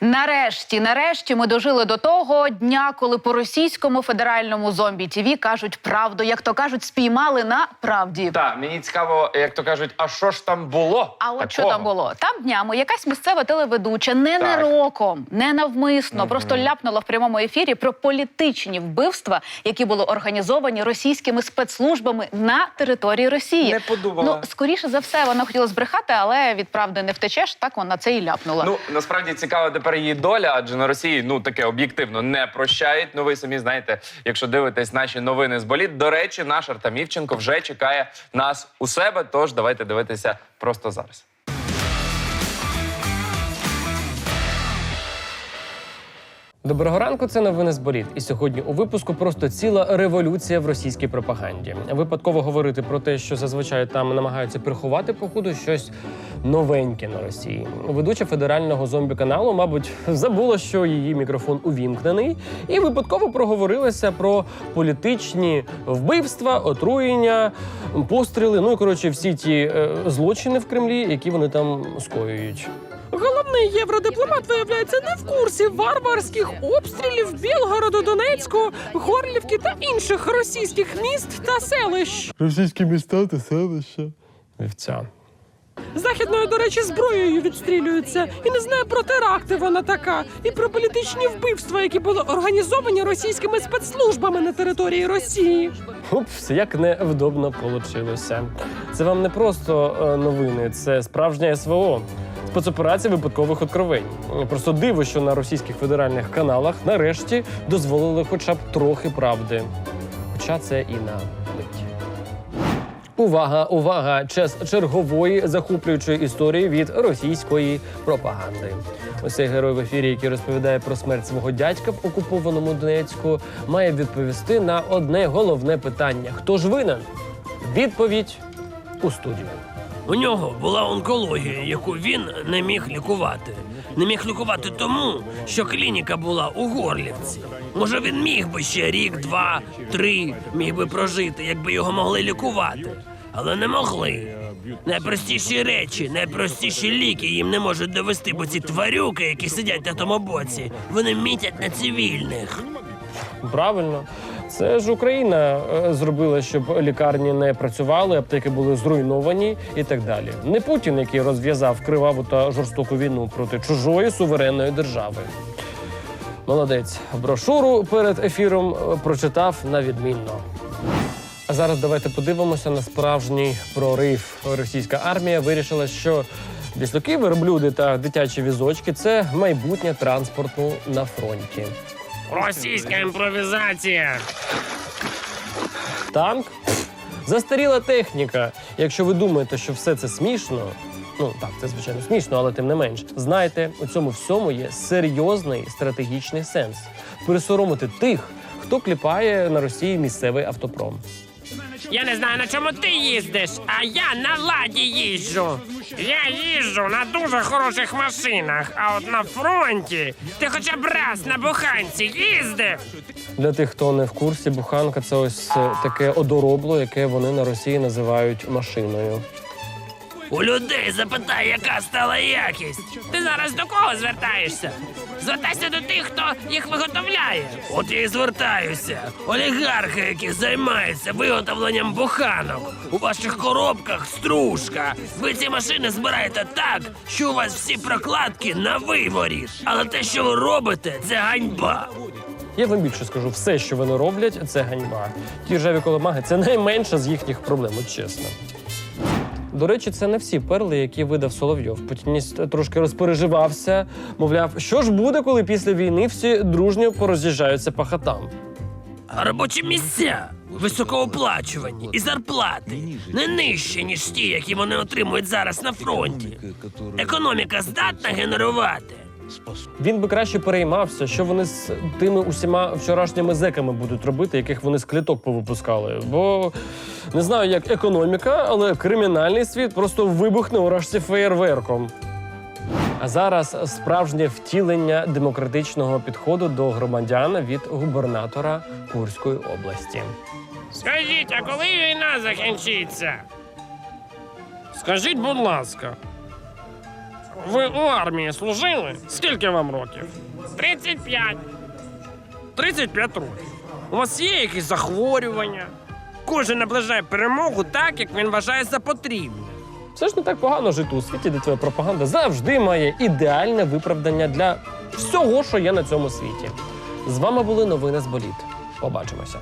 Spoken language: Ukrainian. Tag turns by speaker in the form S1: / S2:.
S1: Нарешті, нарешті, ми дожили до того дня, коли по російському федеральному зомбі ТІВІ кажуть правду, як то кажуть, спіймали на правді.
S2: Так, мені цікаво, як то кажуть, а що ж там було?
S1: А от що там було? Там днями якась місцева телеведуча не
S2: Так.
S1: ненароком, не навмисно, просто ляпнула в прямому ефірі про політичні вбивства, які були організовані російськими спецслужбами на території Росії.
S2: Не подумала.
S1: Ну скоріше за все, вона хотіла збрехати, але від правди не втечеш. Так вона це і ляпнула.
S2: Ну насправді цікава тепер її доля, адже на Росії ну таке об'єктивно не прощають. Ну ви самі знаєте, якщо дивитесь наші новини з боліт. До речі, наш Артем Івченко вже чекає нас у себе. Тож давайте дивитися просто зараз.
S3: Доброго ранку, це новини з боліт. І сьогодні у випуску просто ціла революція в російській пропаганді. Випадково говорити про те, що зазвичай там намагаються приховати походу щось новеньке на Росії. Ведуча федерального зомбі каналу, мабуть, забула, що її мікрофон увімкнений, і випадково проговорилася про політичні вбивства, отруєння, постріли. Ну і коротше, всі ті е, злочини в Кремлі, які вони там скоюють.
S4: Головний євродипломат виявляється не в курсі варварських обстрілів Білгороду, Донецьку, Горлівки та інших російських міст та селищ.
S5: Російські міста та селища.
S3: Вівця.
S4: Західною, до речі, зброєю відстрілюються. І не знає про теракти вона така, і про політичні вбивства, які були організовані російськими спецслужбами на території Росії.
S3: Упс, як невдобно получилося. Це вам не просто е, новини, це справжня СВО. Спецоперація випадкових откровень. Просто диво, що на російських федеральних каналах нарешті дозволили хоча б трохи правди. Хоча це і на. Увага, увага! Час чергової захоплюючої історії від російської пропаганди. Ось цей герой в ефірі, який розповідає про смерть свого дядька в окупованому Донецьку, має відповісти на одне головне питання: хто ж винен? Відповідь у студію.
S6: У нього була онкологія, яку він не міг лікувати. Не міг лікувати тому, що клініка була у Горлівці. Може, він міг би ще рік, два, три міг би прожити, якби його могли лікувати. Але не могли. Найпростіші речі, найпростіші ліки їм не можуть довести, бо ці тварюки, які сидять на тому боці, вони мітять на цивільних.
S3: Правильно, це ж Україна е, зробила, щоб лікарні не працювали, аптеки були зруйновані і так далі. Не Путін, який розв'язав криваву та жорстоку війну проти чужої суверенної держави. Молодець. Брошуру перед ефіром е, прочитав на відмінно. А зараз давайте подивимося на справжній прорив. Російська армія вирішила, що віслюки, верблюди та дитячі візочки це майбутнє транспорту на фронті.
S6: Російська імпровізація.
S3: Танк застаріла техніка. Якщо ви думаєте, що все це смішно, ну так, це звичайно смішно, але тим не менш, знайте, у цьому всьому є серйозний стратегічний сенс присоромити тих, хто кліпає на Росії місцевий автопром.
S6: Я не знаю, на чому ти їздиш, а я на ладі їжджу. Я їжджу на дуже хороших машинах, а от на фронті ти хоча б раз на буханці їздив.
S3: Для тих, хто не в курсі, буханка це ось е, таке одоробло, яке вони на Росії називають машиною.
S6: У людей запитай, яка стала якість. Ти зараз до кого звертаєшся? Звертайся до тих, хто їх виготовляє. От я і звертаюся. Олігархи, які займаються виготовленням буханок. У ваших коробках стружка. Ви ці машини збираєте так, що у вас всі прокладки на виворі. Але те, що ви робите, це ганьба.
S3: Я вам більше скажу, все, що вони роблять, це ганьба. Ті ржаві коломаги це найменша з їхніх проблем, от чесно. До речі, це не всі перли, які видав Соловйов. Путініст трошки розпереживався, мовляв, що ж буде, коли після війни всі дружньо пороз'їжджаються по хатам.
S6: Робочі місця високооплачувані і зарплати не нижче, ніж ті, які вони отримують зараз на фронті. Економіка здатна генерувати.
S3: Він би краще переймався, що вони з тими усіма вчорашніми зеками будуть робити, яких вони з кліток повипускали. Бо не знаю, як економіка, але кримінальний світ просто вибухне у рашці феєрверком. А зараз справжнє втілення демократичного підходу до громадян від губернатора Курської області.
S6: Скажіть, а коли війна закінчиться? Скажіть, будь ласка.
S3: Ви у армії служили? Скільки вам років?
S6: 35.
S3: 35 років. У вас є якісь захворювання?
S7: Кожен наближає перемогу так, як він вважає за потрібне.
S3: Все ж не так погано жити у світі, де твоя пропаганда завжди має ідеальне виправдання для всього, що є на цьому світі. З вами були новини з боліт. Побачимося.